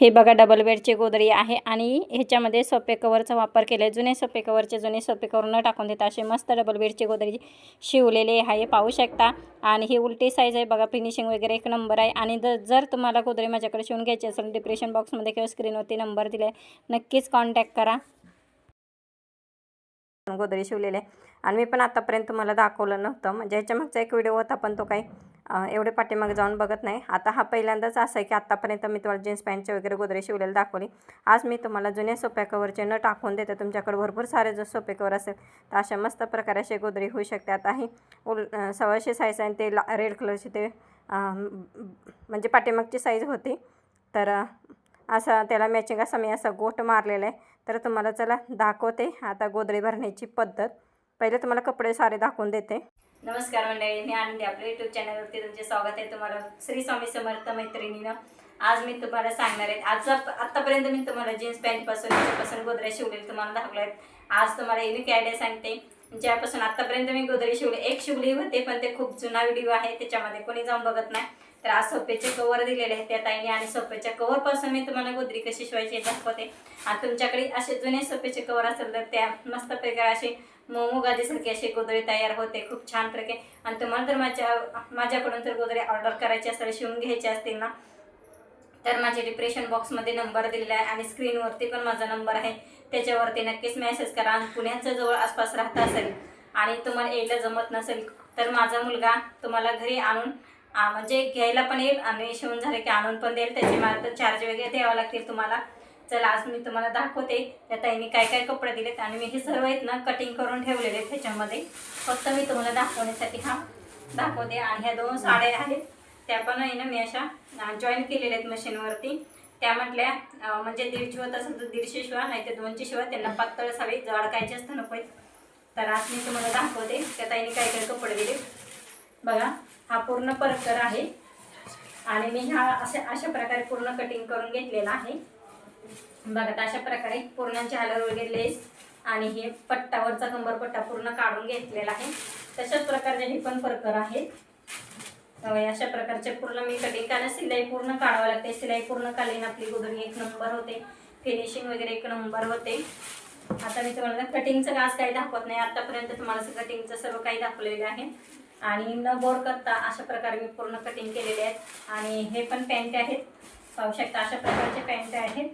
हे बघा डबल बेडची गोदरी आहे आणि ह्याच्यामध्ये सोपे कवरचा वापर केला आहे जुने सोपे कवरचे जुने सोपे कवर न टाकून देता असे मस्त डबल बेडची गोदरी शिवलेले आहे. पाहू शकता. आणि ही उलटी साईज आहे. बघा फिनिशिंग वगैरे एक नंबर आहे. आणि द- जर तुम्हाला गोदरी माझ्याकडे शिवून घ्यायची असेल डिप्रेशन बॉक्समध्ये किंवा स्क्रीनवरती नंबर दिला आहे नक्कीच कॉन्टॅक्ट करा. गोदरी शिवलेले आहे. आणि मी पण आतापर्यंत तुम्हाला दाखवलं नव्हतं. म्हणजे ह्याच्या मागचा एक व्हिडिओ होता पण तो काही एवढे पाठीमागे जाऊन बघत नाही. आता हा पहिल्यांदाच असं आहे की आत्तापर्यंत मी तुम्हाला जीन्स पॅन्टचे वगैरे गोदरे शिवलेले दाखवली. आज मी तुम्हाला जुन्या सोप्या कवरचे न टाकून देते. तुमच्याकडे भरपूर सारे जर सोपे कवर असेल तर अशा मस्त प्रकारे असे गोदरी होऊ शकते आता ही उल सव्वाशे साईज आणि ते ला रेड कलरची ते म्हणजे पाठीमागची साईज होती. तर असा त्याला मॅचिंग असा मी असा गोट मारलेला आहे. तर तुम्हाला चला दाखवते आता गोदरे भरण्याची पद्धत. पहिले तुम्हाला कपडे सारे दाखवून देते. नमस्कार मंडळी मी आनंदी आपल्या युट्यूब चॅनलवरती तुमचे स्वागत आहे. तुम्हाला श्री स्वामी समर्थ मैत्रिणीनं आज मी तुम्हाला सांगणार आहे. आज आत्तापर्यंत मी तुम्हाला जीन्स पॅन्टपासून याच्यापासून गोदऱ्या शिवलेले तुम्हाला दाखवले आहेत. आज तुम्हाला युनिक आयडिया सांगते. ज्यापासून आत्तापर्यंत मी गोदरी शिवले एक शिवली होते पण ते खूप जुना व्हिडिओ आहे. त्याच्यामध्ये कोणी जाऊन बघत नाही. तर आज सोप्याचे कवर दिलेले आहेत त्या ताईने आणि सोप्याच्या कवरपासून मी तुम्हाला गोदरी कशी शिवायची दाखवते. आणि तुमच्याकडे असे जुने सोप्याचे कवर असेल तर त्या मस्त प्रकारे असे मोमुगादीसारखे असे गोदरे तयार होते खूप छान प्रकारे. आणि तुम्हाला जर माझ्या माझ्याकडून जर गोदरे ऑर्डर करायची असेल शिवून घ्यायची असतील ना तर माझे डिप्रेशन बॉक्समध्ये नंबर दिलेला आहे आणि स्क्रीनवरती पण माझा नंबर आहे. त्याच्यावरती नक्कीच मेसेज करा आणि पुण्याच्या जवळ आसपास राहत असेल आणि तुम्हाला यायला जमत नसेल तर माझा मुलगा तुम्हाला घरी आणून म्हणजे घ्यायला पण येईल आणि शिवून झाले की आणून पण देईल. त्याचे मला तर चार्ज वगैरे द्यावं लागतील तुम्हाला. चला आज मी तुम्हाला दाखवते त्या ताईने काय काय कपडे दिलेत आणि मी हे सर्व आहेत ना कटिंग करून ठेवलेले आहेत त्याच्यामध्ये. फक्त मी तुम्हाला दाखवण्यासाठी हा दाखवते. आणि ह्या दोन साड्या आहेत त्या पण आहे ना मी अशा जॉईन केलेल्या आहेत मशीनवरती त्या म्हटल्या म्हणजे दीड शिवत असेल तर दीडशे शिवा नाही तर दोनशे शिवा त्यांना पातळ हवे जड असतं जास्त नको तर आज मी तुम्हाला दाखवते त्या ताईने काय काय कपडे दिले. बघा हा पूर्ण परकर आहे. आणि मी ह्या अशा अशा प्रकारे पूर्ण कटिंग करून घेतलेला आहे. बघा अशा प्रकारे पूर्णांचे झालर वगैरे लेस आणि हे पट्टावरचा कंबरपट्टा पूर्ण काढून घेतलेला आहे. तशाच प्रकारचे हे पण परकर आहेत. अशा प्रकारचे पूर्ण मी कटिंग कारण सिलाई पूर्ण काढावं लागते. सिलाई पूर्ण कालीन आपली गोधडी एक नंबर होते. फिनिशिंग वगैरे एक नंबर होते. आता मी तुम्हाला कटिंगचं आज काही दाखवत नाही. आतापर्यंत तुम्हाला कटिंगचं सर्व काही दाखवलेलं आहे. आणि न बोर करता अशा प्रकारे मी पूर्ण कटिंग केलेले आहेत. आणि हे पण पॅन्ट आहेत. पाहू शकता अशा प्रकारचे पॅन्ट आहेत.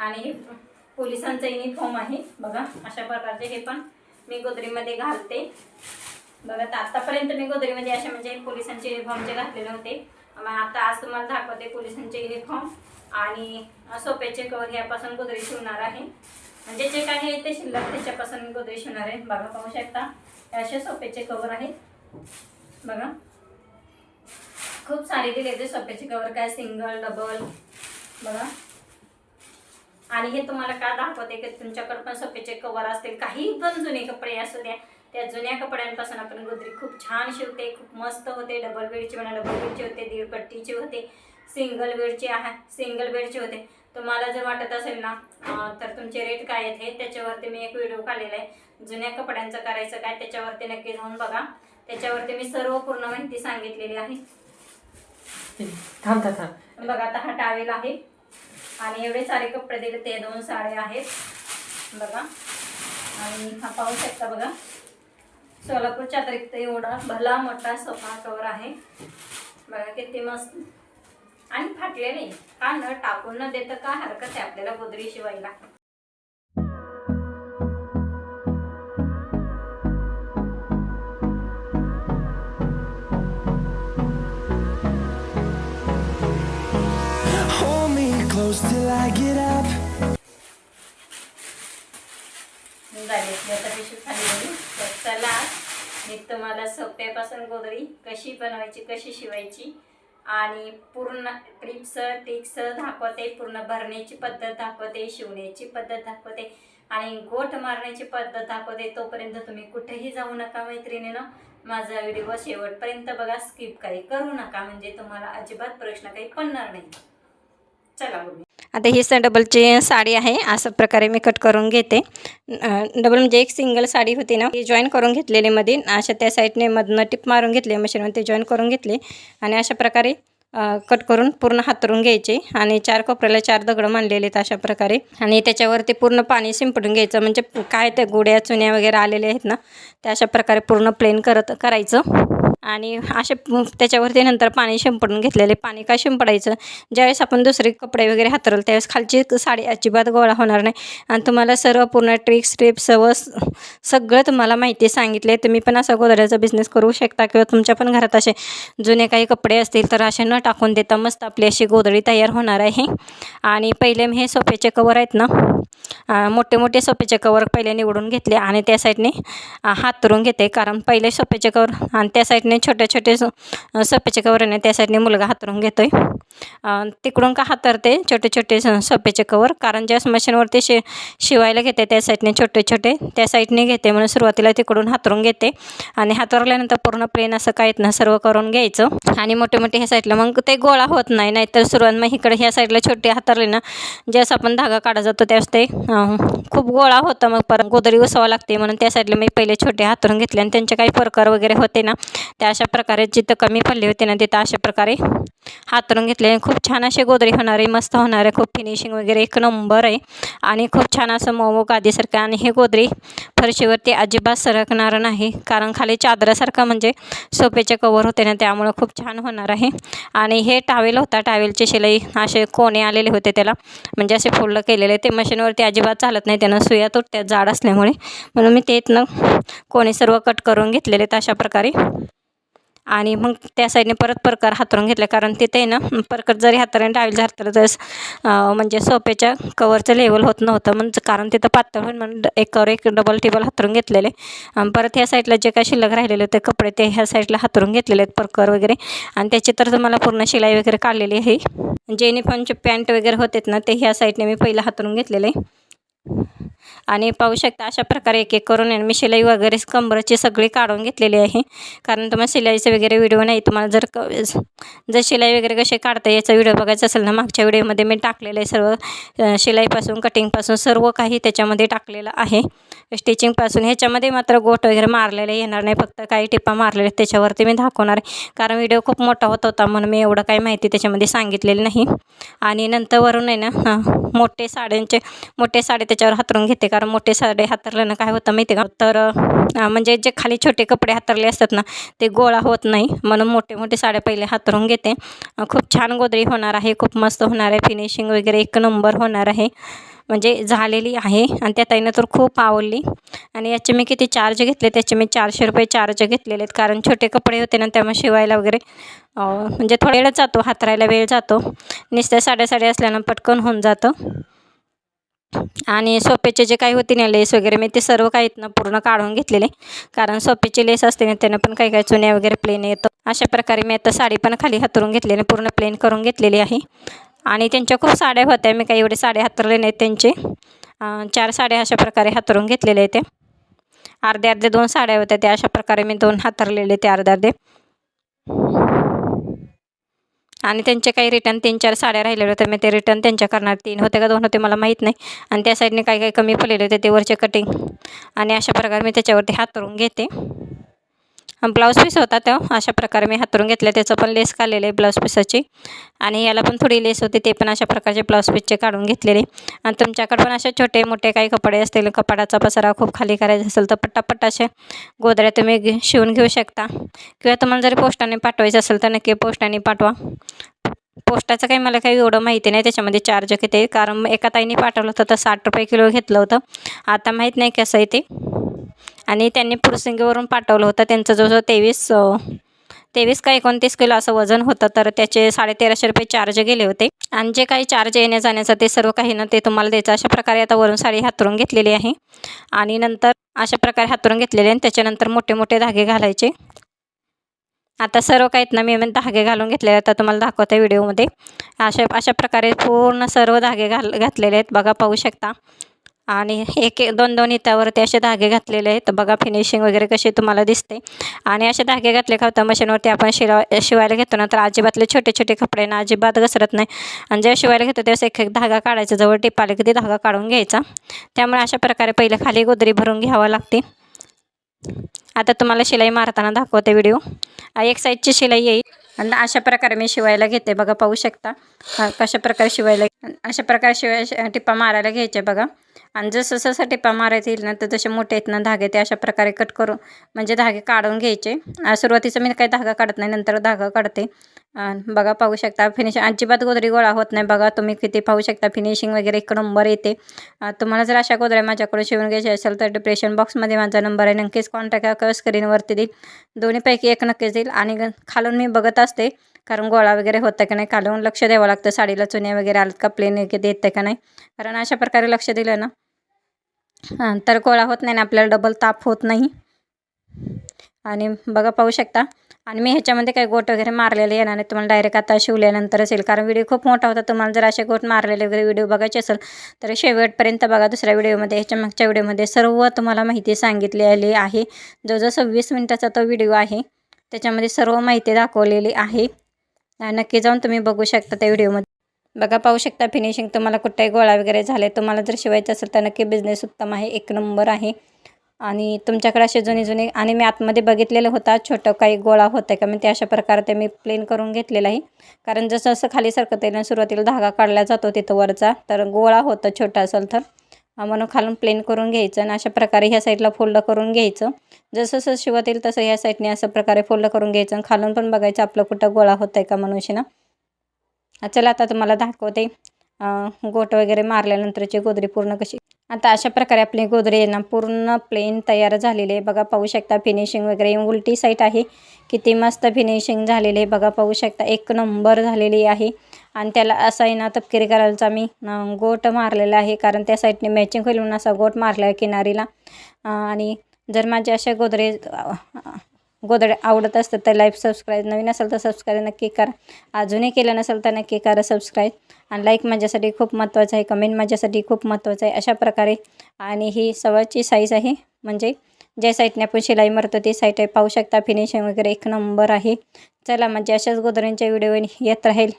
आणि पोलिसांचा पोलिसांचं युनिफॉर्म आहे. बघा अशा प्रकारचे हे पण मी गोदरीमध्ये घालते. बघा तर आतापर्यंत मी गोदरीमध्ये अशा म्हणजे पोलिसांचे युनिफॉर्मचे घातलेले होते. मग आता आज तुम्हाला दाखवते पोलिसांचे युनिफॉर्म आणि सोप्याचे कवर यापासून गोदरी शिवणार आहे. म्हणजे जे काही आहे ते शिल्लक त्याच्यापासून मी गोदरी शिवणार आहे. बघा पाहू शकता. हे असे सोप्याचे कवर आहेत. बघा. खूप सारे दिले ते सोप्याचे कवर काय? सिंगल डबल बघा. आणि हे तुम्हाला का दाखवते की तुमच्याकडे पण सोप्याचे कवर असतील काही पण जुने कपडे असू द्या. त्या जुन्या कपड्यांपासून आपण गोदरी खूप छान शिवते खूप मस्त होते. डबल बेडची म्हणा डबल बेडची होते दीड पट्टीची होते. सिंगल बेडची आहे सिंगल बेडची होते. तुम्हाला जर वाटत असेल ना तर तुमचे रेट काय आहेत हे त्याच्यावरती मी एक व्हिडिओ काढलेला आहे. जुन्या कपड्यांचं करायचं काय त्याच्यावरती नक्की जाऊन बघा. त्याच्यावरती मी सर्व पूर्ण माहिती सांगितलेली आहे. थांब थांब बघा आता हा टावेल आहे. आणि एवढे सारे कपडे दिले ते दोन साड्या आहेत. बघा. आणि हा पाहू शकता बघा? सोलापूरच्या अतिरिक्त एवढा भला मोठा सोफा कवर आहे. बघा किती मस्त. आणि फाटले नाही. का न टाकून न देतं का हरकत आहे आपल्याला गोदरी शिवायला? Close till I get up. चला मी तुम्हाला सोप्यापासून गोदरी कशी बनवायची कशी शिवायची आणि पूर्ण ट्रिप्स टिक्स दाखवते पूर्ण भरण्याची पद्धत दाखवते शिवण्याची पद्धत दाखवते आणि गोठ मारण्याची पद्धत दाखवते. तोपर्यंत तुम्ही कुठेही जाऊ नका मैत्रिणीनं. माझा व्हिडिओ शेवटपर्यंत बघा. स्किप काही करू नका. म्हणजे तुम्हाला अजिबात प्रश्न काही पडणार नाही. चला बघू आता ही स डबलची साडी आहे. अशा प्रकारे मी कट करून घेते. डबल म्हणजे एक सिंगल साडी होती ना ती जॉईन करून घेतलेली मध्ये अशा त्या साईडने मधनं टिप मारून घेतली मशीनमध्ये ते जॉईन करून घेतले. आणि अशा प्रकारे कट करून पूर्ण हातरून घ्यायचे. आणि चार कोपऱ्याला चार दगडं मांडलेले आहेत अशा प्रकारे. आणि त्याच्यावरती पूर्ण पाणी शिंपडून घ्यायचं. म्हणजे काय त्या गुड्या चुन्या वगैरे आलेल्या आहेत ना त्या अशा प्रकारे पूर्ण प्लेन करत करायचं. आणि असे त्याच्यावरती नंतर पाणी शिंपडून घेतलेले. पाणी काय शिंपडायचं? ज्यावेळेस आपण दुसरे कपडे वगैरे हातरल त्यावेळेस खालची साडी अजिबात गोळा होणार नाही. आणि तुम्हाला सर्व पूर्ण ट्रिक्स टिप्स सर्व सगळं तुम्हाला माहिती सांगितले. तुम्ही पण असा गोदड्याचा बिझनेस करू शकता किंवा तुमच्या पण घरात असे जुने काही कपडे असतील तर असे न टाकून देता मस्त आपली अशी गोदडी तयार होणार आहे. आणि पहिले मी हे सोफेचे कवर आहेत ना मोठे मोठे सोफेचे कवर पहिले निवडून घेतले आणि त्या साईडने हातरून घेते. कारण पहिले सोफेचे कवर आणि त्या साईडने छोटे छोटे छोट्या अं, सोफ्याचे कवर आहे ना त्या साईडने मुलगा हातरून घेतोय. तिकडून का हातरते छोटे छोटे स- कवर कारण ज्या मशीनवरती शि शिवायला घेते त्या साईडने छोटे छोटे त्या साईडने घेते म्हणून सुरुवातीला तिकडून हातरून घेते. आणि हातरल्यानंतर पूर्ण प्लेन असं काय ना सर्व करून घ्यायचं. आणि मोठे मोठे ह्या साईडला मग ते गोळा होत नाही नाहीतर सुरुवात मग इकडे ह्या साईडला छोटे हातरले ना ज्यास आपण धागा काढा जातो त्यावेळेस ते खूप गोळा होता मग परत गोदरी उसावं लागते म्हणून त्या साईडला मी पहिले छोटे हातरून घेतले. आणि त्यांचे काही प्रकार वगैरे होते ना त्या अशा प्रकारे जिथं कमी पडले होते ना तिथं अशा प्रकारे हातरून घेतले. आणि खूप छान असे गोदरी होणार आहे मस्त होणार आहे खूप फिनिशिंग वगैरे एक नंबर आहे. आणि खूप छान असं मोमो गादीसारखं आणि हे गोदरी फरशीवरती अजिबात सरकणार नाही. कारण खाली चादरासारखं म्हणजे सोप्याचे कवर होते ना त्यामुळं खूप छान होणार आहे. आणि हे टावेल होता टावेलची शिलाई असे कोणे आलेले होते त्याला. म्हणजे असे फोल्ड केलेले ते मशीनवरती अजिबात चालत नाही त्यानं सुया तुटत्या जाड असल्यामुळे. म्हणून मी ते इथनं कोणी सर्व कट करून घेतलेले आहेत अशा प्रकारे. आणि मग त्या साईडने परत परकर हातरून घेतलं. कारण तिथे आहे ना परकर जरी हाताने डावील झारतलं तर म्हणजे सोप्याच्या कवरचं लेवल होत नव्हतं. म्हणजे कारण तिथं पातळ होईल म्हणून एकावर एक डबल टेबल हातरून घेतलेले. अन् परत ह्या साईडला जे काय शिल्लक राहिलेले होते कपडे ते ह्या साईडला हातरून घेतलेले आहेत परकर वगैरे. आणि त्याची तर तुम्हाला पूर्ण शिलाई वगैरे काढलेली आहे. जे पॅन्ट पॅन्ट वगैरे होते ना ते ह्या साईडने मी पहिलं हातरून घेतलेले. आणि पाहू शकता अशा प्रकारे एक एक करून आहे ना मी शिलाई वगैरे कंबरची सगळी काढून घेतलेली आहे. कारण तुम्हाला शिलाईचे वगैरे व्हिडिओ नाही तुम्हाला जर क जर शिलाई वगैरे कसे काढता याचा व्हिडिओ बघायचा असेल ना मागच्या व्हिडिओमध्ये मी टाकलेलं आहे सर्व शिलाईपासून कटिंगपासून सर्व काही त्याच्यामध्ये टाकलेलं आहे. स्टिचिंगपासून ह्याच्यामध्ये मात्र गोट वगैरे मारलेले येणार नाही फक्त काही टिपा मारलेले आहेत त्याच्यावरती मी दाखवणार आहे. कारण व्हिडिओ खूप मोठा होत होता म्हणून मी एवढं काही माहिती त्याच्यामध्ये सांगितलेली नाही. आणि नंतरवरून आहे ना मोठे साड्यांचे मोठे साडे त्याच्यावर हातरून घेते कारण मोठे साडे हातरल्यानं काय होतं माहिती आहे का? तर म्हणजे जे खाली छोटे कपडे हातरले असतात ना ते गोळा होत नाही. म्हणून मोठे मोठे साड्या पहिले हातरून घेते. खूप छान गोदरी होणार आहे खूप मस्त होणार आहे फिनिशिंग वगैरे एक नंबर होणार आहे. म्हणजे झालेली आहे आणि त्या ताईनं तर खूप आवडली. आणि याचे मी किती चार्ज घेतले त्याचे मी चारशे रुपये चार्ज घेतलेले आहेत. कारण छोटे कपडे होते ना त्यामुळे शिवायला वगैरे म्हणजे थोडा वेळ जातो हातरायला वेळ जातो. नुसत्या साड्या साड्या असल्यानं पटकन होऊन जातं. आणि सोप्याचे जे काही होते ना लेस वगैरे मी ते सर्व काही इथनं पूर्ण काढून घेतलेले. कारण सोप्याचे लेस असते ना त्यानं पण काही काही चुन्या वगैरे प्लेन येतं. अशा प्रकारे मी आता साडी पण खाली हातरून घेतलेली पूर्ण प्लेन करून घेतलेली आहे. आणि त्यांच्या खूप साड्या होत्या मी काही एवढे साड्या हातरले नाहीत त्यांचे. चार साड्या अशा प्रकारे हातरून घेतलेल्या आहेत त्या. अर्धे अर्धे दोन साड्या होत्या त्या अशा प्रकारे मी दोन हातरलेले ते अर्धे अर्धे आणि त्यांचे काही रिटर्न तीन चार साड्या राहिलेल्या होत्या. मी ते रिटर्न त्यांच्या करणार. तीन होते का दोन होते मला माहीत नाही. आणि त्या साईडने काही काही कमी पडलेले होते. ते वरचे कटिंग आणि अशा प्रकारे मी त्याच्यावरती हातरून घेते. ब्लाऊज पीस होता तो अशा प्रकारे मी हातरून घेतलं. त्याचं पण लेस काढलेलं आहे ब्लाऊज पीसाची. आणि याला पण थोडी लेस होती ते पण अशा प्रकारचे ब्लाऊज पीसचे काढून घेतलेले. आणि तुमच्याकडे पण असे छोटे मोठे काही कपडे असतील कपाडाचा पसारा खूप खाली करायचा असेल तर पट्टापट्टा असे गोदऱ्या तुम्ही घे- शिवून घेऊ शकता. किंवा तुम्हाला जरी पोस्टाने पाठवायचं असेल तर नक्की पोस्टाने पाठवा. पोस्टाचं काही मला काही एवढं माहिती नाही त्याच्यामध्ये चार्ज किती कारण एका ताईने पाठवलं होतं तर साठ रुपये किलो घेतलं होतं. आता माहीत नाही कसं आहे ते. आणि त्यांनी पुरसिंगीवरून पाठवलं होतं. त्यांचं जवळजवळ तेवीस तेवीस का एकोणतीस किलो असं वजन होतं. तर त्याचे साडेतेराशे रुपये चार्ज गेले होते. आणि जे काही चार्ज येण्या जाण्याचं ते सर्व काही ना ते तुम्हाला द्यायचं. अशा प्रकारे आता वरून साडी हातरून घेतलेली आहे. आणि नंतर अशा प्रकारे हातरून घेतलेले आणि त्याच्यानंतर मोठे मोठे धागे घालायचे. आता सर्व काहीत ना मी मी धागे घालून घेतलेले आता तुम्हाला दाखवते व्हिडिओमध्ये. अशा अशा प्रकारे पूर्ण सर्व धागे घाल घातलेले आहेत. बघा पाहू शकता. आणि एक एक दोन दोन इतावरती असे धागे घातलेले आहेत. बघा फिनिशिंग वगैरे कशी तुम्हाला दिसते. आणि असे धागे घातले का होतं मशीनवरती आपण शिरा शिवायला घेतो ना तर अजिबातले छोटे छोटे कपडे ना अजिबात घसरत नाही. आणि जेव्हा शिवायला घेतो तेव्हा एक एक धागा काढायचा. जवळ टिपाले कधी की धागा काढून घ्यायचा. त्यामुळे अशा प्रकारे पहिले खाली गोदरी भरून घ्यावं लागते. आता तुम्हाला शिलाई मारताना दाखवते व्हिडिओ एक साईडची शिलाई येईल आणि अशा प्रकारे मी शिवायला घेते. बघा पाहू शकता. कशा प्रकारे शिवायला अशा प्रकारे शिवाय टिप्पा मारायला घ्यायचे बघा. आणि जसं जसं टिप्पा मारायचं येईल ना तर जसे मोठे आहेत ना धागे ते अशा प्रकारे कट करून म्हणजे धागे काढून घ्यायचे. सुरुवातीचं मी काही धागा काढत नाही नंतर धागा काढते. बघा पाहू शकता फिनिशिंग अजिबात गोदरी गोळा होत नाही. बघा तुम्ही किती पाहू शकता फिनिशिंग वगैरे एक नंबर येते. तुम्हाला जर अशा गोदऱ्या माझ्याकडून शिवून घ्यायची असेल तर डिप्रेशन बॉक्समध्ये माझा नंबर आहे. नक्कीच कॉन्टॅक्ट करा स्क्रीनवरती देईल. दोन्हीपैकी एक नक्कीच देईल. आणि खालून मी बघत असते कारण गोळा वगैरे होतं की नाही खालून लक्ष द्यावं लागतं. साडीला चुन्या वगैरे आल्यात का प्लेन वगैरे येते का नाही. कारण अशा प्रकारे लक्ष दिलं ना हां तर गोळा होत नाही ना आपल्याला डबल ताप होत नाही. आणि बघा पाहू शकता. आणि मी ह्याच्यामध्ये काही गोट वगैरे मारलेले येणार नाही. तुम्हाला डायरेक्ट आता शिवल्यानंतर असेल कारण व्हिडिओ खूप मोठा होता. तुम्हाला जर असे गोट मारलेले वगैरे व्हिडिओ बघायचे असेल तर शेवटपर्यंत बघा. दुसऱ्या व्हिडिओमध्ये ह्याच्या मागच्या व्हिडिओमध्ये सर्व तुम्हाला माहिती सांगितलेली आहे. जो जो सव्वीस मिनिटाचा तो व्हिडिओ आहे त्याच्यामध्ये सर्व माहिती दाखवलेली आहे. नक्की जाऊन तुम्ही बघू शकता त्या व्हिडिओमध्ये बघा पाहू शकता फिनिशिंग तुम्हाला कुठेही गोळा वगैरे झाले तुम्हाला जर शिवायचं असेल तर नक्की बिझनेस उत्तम आहे एक नंबर आहे. आणि तुमच्याकडे असे जुने जुने आणि मी आतमध्ये बघितलेलं होता छोटं काही गोळा होतं का? मी ते अशा प्रकारे ते मी प्लेन करून घेतलेलं आहे. कारण जसं जसं खाली सरकत येईल सुरुवातीला धागा काढला जातो तिथं वरचा तर गोळा होतं छोटा असेल तर. म्हणून खालून प्लेन करून घ्यायचं आणि अशा प्रकारे ह्या साईडला फोल्ड करून घ्यायचं. जसं जसं शिवत येईल तसं ह्या साईडने असं प्रकारे फोल्ड करून घ्यायचं आणि खालून पण बघायचं आपलं कुठं गोळा होत आहे का मनुष्यनं चला आता तुम्हाला दाखवते. गोट वगैरे मारल्यानंतरची गोदरी पूर्ण कशी. आता अशा प्रकारे आपली गोदरी आहे ना पूर्ण प्लेन तयार झालेली आहे. बघा पाहू शकता फिनिशिंग वगैरे उलटी साईट आहे. किती मस्त फिनिशिंग झालेली आहे. बघा पाहू शकता एक नंबर झालेली आहे. आणि त्याला असा आहे ना तपकिरी करायचा मी गोट मारलेला आहे. कारण त्या साईडने मॅचिंग होईल म्हणून असा गोट मारला आहे किनारीला. आणि जर माझ्या अशा गोदरे गोदडे आवडत असतं तर लाईफ सबस्क्राईब नवीन असेल तर सबस्क्राईब नक्की करा. अजूनही केलं नसेल तर नक्की करा सबस्क्राईब आणि लाईक माझ्यासाठी खूप महत्त्वाचं आहे कमेंट माझ्यासाठी खूप महत्त्वाचं आहे अशा प्रकारे. आणि ही सव्वाची साईज आहे म्हणजे ज्या साईटने आपण शिलाई मारतो ती साईट आहे. पाहू शकता फिनिशिंग वगैरे एक नंबर आहे. चला म्हणजे अशाच गोदऱ्यांच्या व्हिडिओ येत राहील.